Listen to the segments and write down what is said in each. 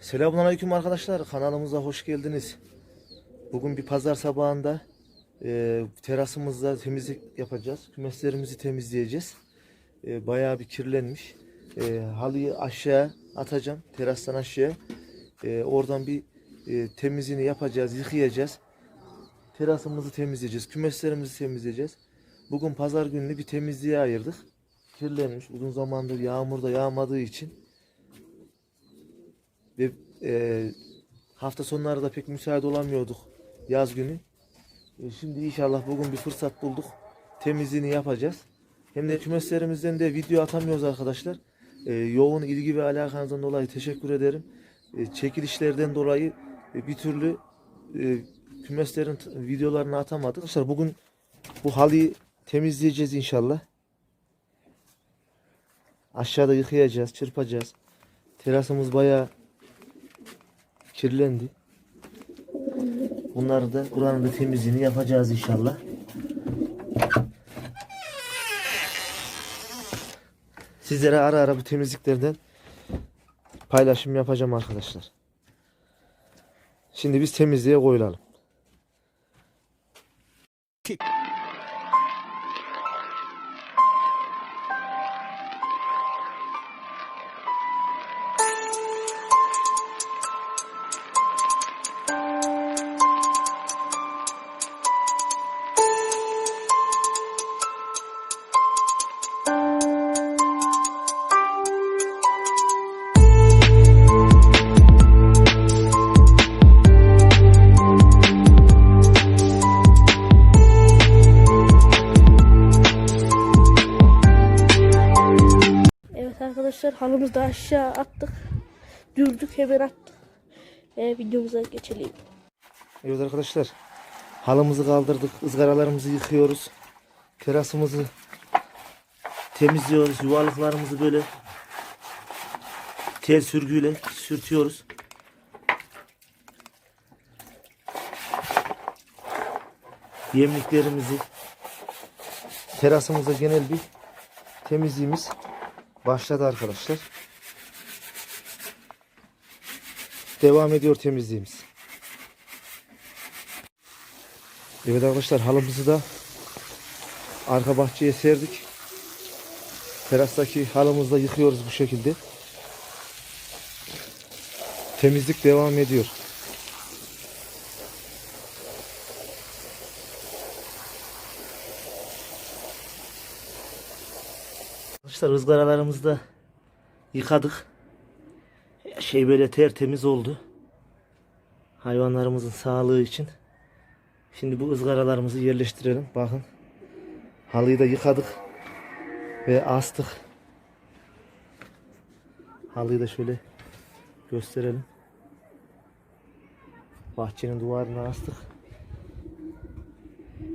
Selamünaleyküm arkadaşlar. Kanalımıza hoş geldiniz. Bugün bir pazar sabahında e, terasımızda temizlik yapacağız. Kümeslerimizi temizleyeceğiz. E, bayağı bir kirlenmiş. E, halıyı aşağı atacağım. Terastan aşağı. E, oradan bir e, temizliğini yapacağız, yıkayacağız. Terasımızı temizleyeceğiz. Kümeslerimizi temizleyeceğiz. Bugün pazar gününü bir temizliğe ayırdık. Kirlenmiş. Uzun zamandır yağmur da yağmadığı için ve e, hafta sonları da pek müsait olamıyorduk yaz günü. E, şimdi inşallah bugün bir fırsat bulduk. Temizliğini yapacağız. Hem de kümeslerimizden de video atamıyoruz arkadaşlar. E, yoğun ilgi ve alakanızdan dolayı teşekkür ederim. E, çekilişlerden dolayı e, bir türlü e, kümeslerin videolarını atamadık. Arkadaşlar bugün bu halıyı temizleyeceğiz inşallah. Aşağıda yıkayacağız, çırpacağız. Terasımız bayağı kirlendi. Bunları da buranın da temizliğini yapacağız inşallah. Sizlere ara ara bu temizliklerden paylaşım yapacağım arkadaşlar. Şimdi biz temizliğe koyulalım. Evet arkadaşlar halımızı da aşağı attık. Dürdük hemen attık. Ve videomuza geçelim. Evet arkadaşlar. Halımızı kaldırdık. ızgaralarımızı yıkıyoruz. Terasımızı temizliyoruz. Yuvarlıklarımızı böyle tel sürgüyle sürtüyoruz. Yemliklerimizi terasımıza genel bir temizliğimiz başladı arkadaşlar. Devam ediyor temizliğimiz. Evet arkadaşlar halımızı da arka bahçeye serdik. Terastaki halımızı da yıkıyoruz bu şekilde. Temizlik devam ediyor. Arkadaşlar ızgaralarımızı da yıkadık. Şey böyle tertemiz oldu. Hayvanlarımızın sağlığı için. Şimdi bu ızgaralarımızı yerleştirelim. Bakın. Halıyı da yıkadık. Ve astık. Halıyı da şöyle gösterelim. Bahçenin duvarına astık.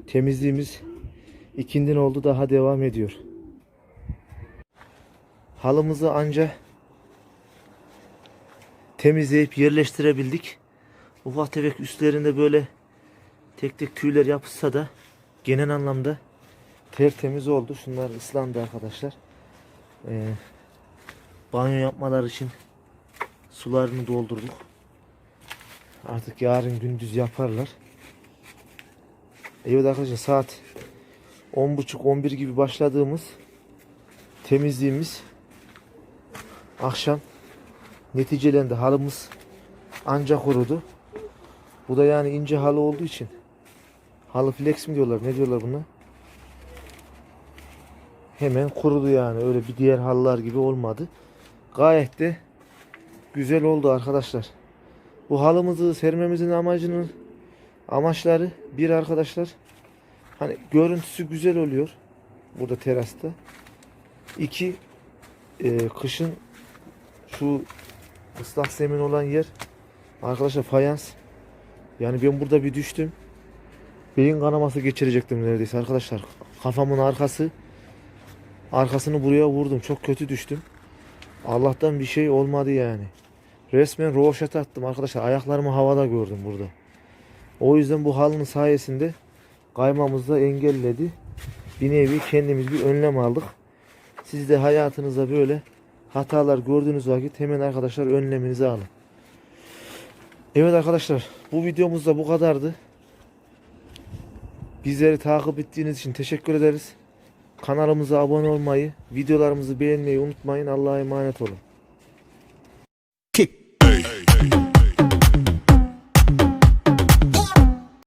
Temizliğimiz ikindin oldu daha devam ediyor. Halımızı anca temizleyip yerleştirebildik. Ufak tefek üstlerinde böyle tek tek tüyler yapışsa da genel anlamda tertemiz oldu. Şunlar ıslandı arkadaşlar. Ee, banyo yapmalar için sularını doldurduk. Artık yarın gündüz yaparlar. Evet arkadaşlar saat 10.30-11 gibi başladığımız temizliğimiz akşam neticelendi. Halımız ancak kurudu. Bu da yani ince halı olduğu için halı flex mi diyorlar ne diyorlar buna? Hemen kurudu yani öyle bir diğer halılar gibi olmadı. Gayet de güzel oldu arkadaşlar. Bu halımızı sermemizin amacının amaçları bir arkadaşlar hani görüntüsü güzel oluyor burada terasta. İki e, kışın şu ıslak zemin olan yer arkadaşlar fayans yani ben burada bir düştüm. Beyin kanaması geçirecektim neredeyse arkadaşlar. Kafamın arkası arkasını buraya vurdum. Çok kötü düştüm. Allah'tan bir şey olmadı yani. Resmen roşet attım arkadaşlar. Ayaklarımı havada gördüm burada. O yüzden bu halının sayesinde kaymamızı da engelledi. Bir nevi kendimiz bir önlem aldık. Siz de hayatınızda böyle hatalar gördüğünüz vakit hemen arkadaşlar önleminizi alın. Evet arkadaşlar bu videomuz da bu kadardı. Bizleri takip ettiğiniz için teşekkür ederiz. Kanalımıza abone olmayı, videolarımızı beğenmeyi unutmayın. Allah'a emanet olun.